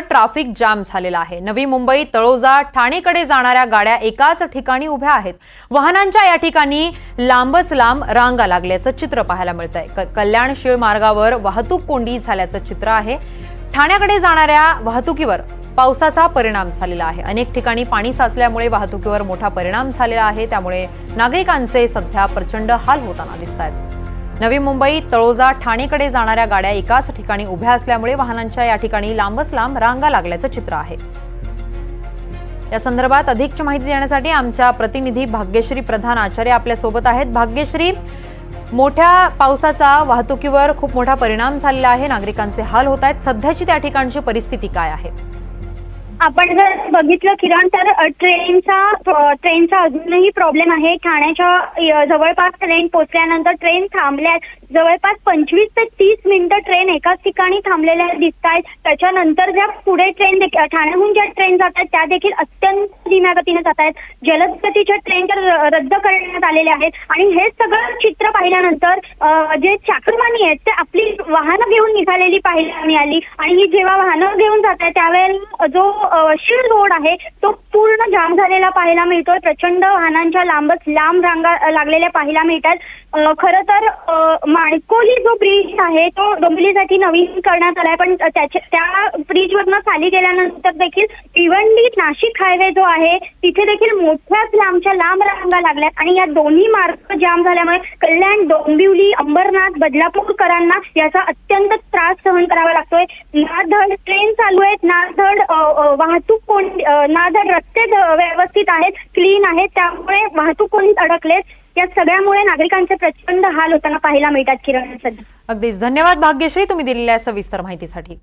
Traffic jam झालेला आहे. नवी मुंबई तळोजा ठाणेकडे जाणाऱ्या गाड्या एकाच ठिकाणी उभ्या आहेत. वाहनांच्या या ठिकाणी लांबच लांब रांगा लागल्याचं चित्र पाहायला मिळत आहे कल्याण शिळ मार्गावर वाहतूक कोंडी झाल्याचं चित्र आहे. ठाण्याकडे जाणाऱ्या वाहतुकीवर पावसाचा परिणाम झालेला आहे. अनेक ठिकाणी पाणी साचल्यामुळे वाहतुकीवर मोठा परिणाम झालेला आहे. त्यामुळे नागरिकांचे सध्या प्रचंड हाल होताना दिसत आहेत नवी मुंबई तळोजा ठाणेकडे जाणाऱ्या गाड्या एकाच ठिकाणी उभ्या असल्यामुळे वाहनांच्या या ठिकाणी लांबच लांब रांगा लागल्याचं चित्र आहे. या संदर्भात अधिकची माहिती देण्यासाठी आमच्या प्रतिनिधी भाग्यश्री प्रधान आचार्य आपल्यासोबत आहेत. भाग्यश्री मोठ्या पावसाचा वाहतुकीवर खूप मोठा परिणाम झालेला आहे. नागरिकांचे हाल होत आहेत. सध्याची त्या ठिकाणची परिस्थिती काय आहे? आपण जर बघितलं किरण तर ट्रेनचा ट्रेनचा अजूनही प्रॉब्लेम आहे. ठाण्याच्या जवळपास ट्रेन पोहोचल्यानंतर ट्रेन थांबल्या जवळपास पंचवीस ते तीस मिनिटं ट्रेन एकाच ठिकाणी थांबलेल्या दिसत आहेत त्याच्यानंतर ज्या पुढे ट्रेन देखील ठाण्याहून ज्या ट्रेन जात आहेत त्या देखील अत्यंत धीम्या गतीने जात आहेत. जलद गतीच्या ट्रेन तर रद्द करण्यात आलेल्या आहेत. आणि हे सगळं चित्र पाहिल्यानंतर जे चाकरमानी आहेत ते आपली वाहनं घेऊन निघालेली पाहायला मिळाली. आणि ही जेव्हा वाहनं घेऊन जात आहे त्यावेळेला जो अ, रोड आहे तो पूर्ण जाम झालेला पाहायला मिळतोय. प्रचंड वाहनांच्या लांबच लांब रांगा लागलेल्या पाहायला मिळतात. खरं तर अ, माणकोली जो ब्रिज आहे तो डोंबिवलीसाठी नवीन करण्यात आलाय. पण त्याच्या त्या ब्रिजवरनं खाली गेल्यानंतर देखील भिवंडी नाशिक हायवे जो आहे तिथे देखील मोठ्याच लांबच्या लांब रांगा लागल्यात. आणि या दोन्ही मार्ग जाम झाल्यामुळे कल्याण डोंबिवली अंबरनाथ बदलापूरकरांना याचा अत्यंत त्रास सहन करावा लागतोय. नाधड ट्रेन चालू आहेत. नाधड धड वाहतूक कोण ना नाधड रस्ते व्यवस्थित आहेत क्लीन आहेत. त्यामुळे वाहतूक कोणी अडकलेत. या सगळ्यामुळे नागरिकांचे प्रचंड हाल होताना पाहायला मिळतात किरण सध्या. अगदीच. धन्यवाद भाग्यश्री तुम्ही दिलेल्या सविस्तर माहितीसाठी.